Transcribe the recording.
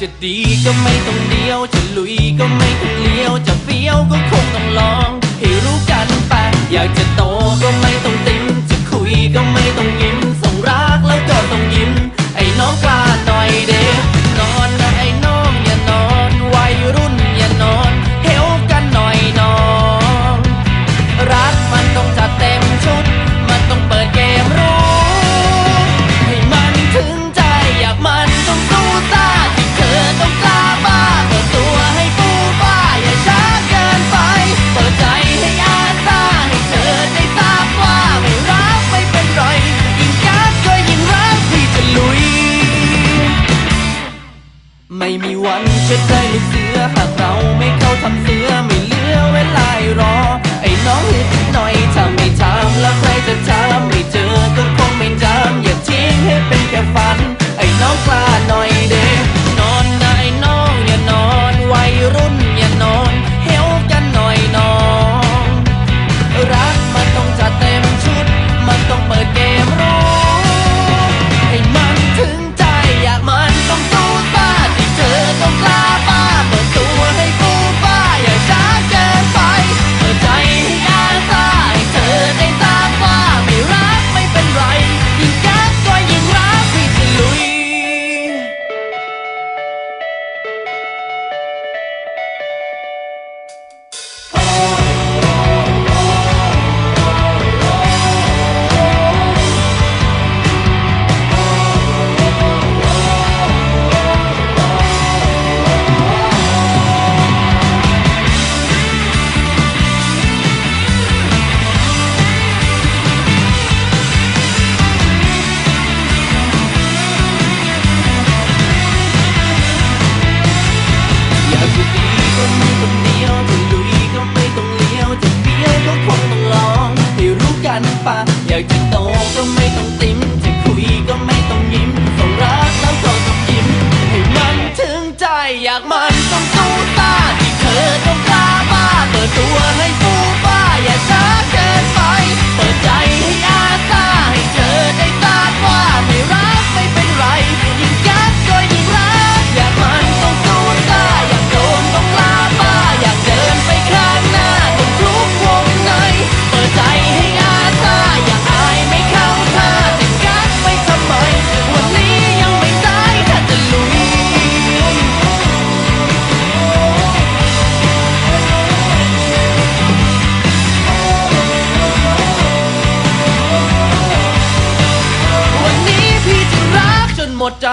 จะดีก็ไม่ต้องเดียว จะลุยก็ไม่ต้องเลี้ยว จะเฟี้ยวก็คงต้องลอง ให้รู้กันไป อยากจะโตก็ ไม่มีวันจะได้ ใจ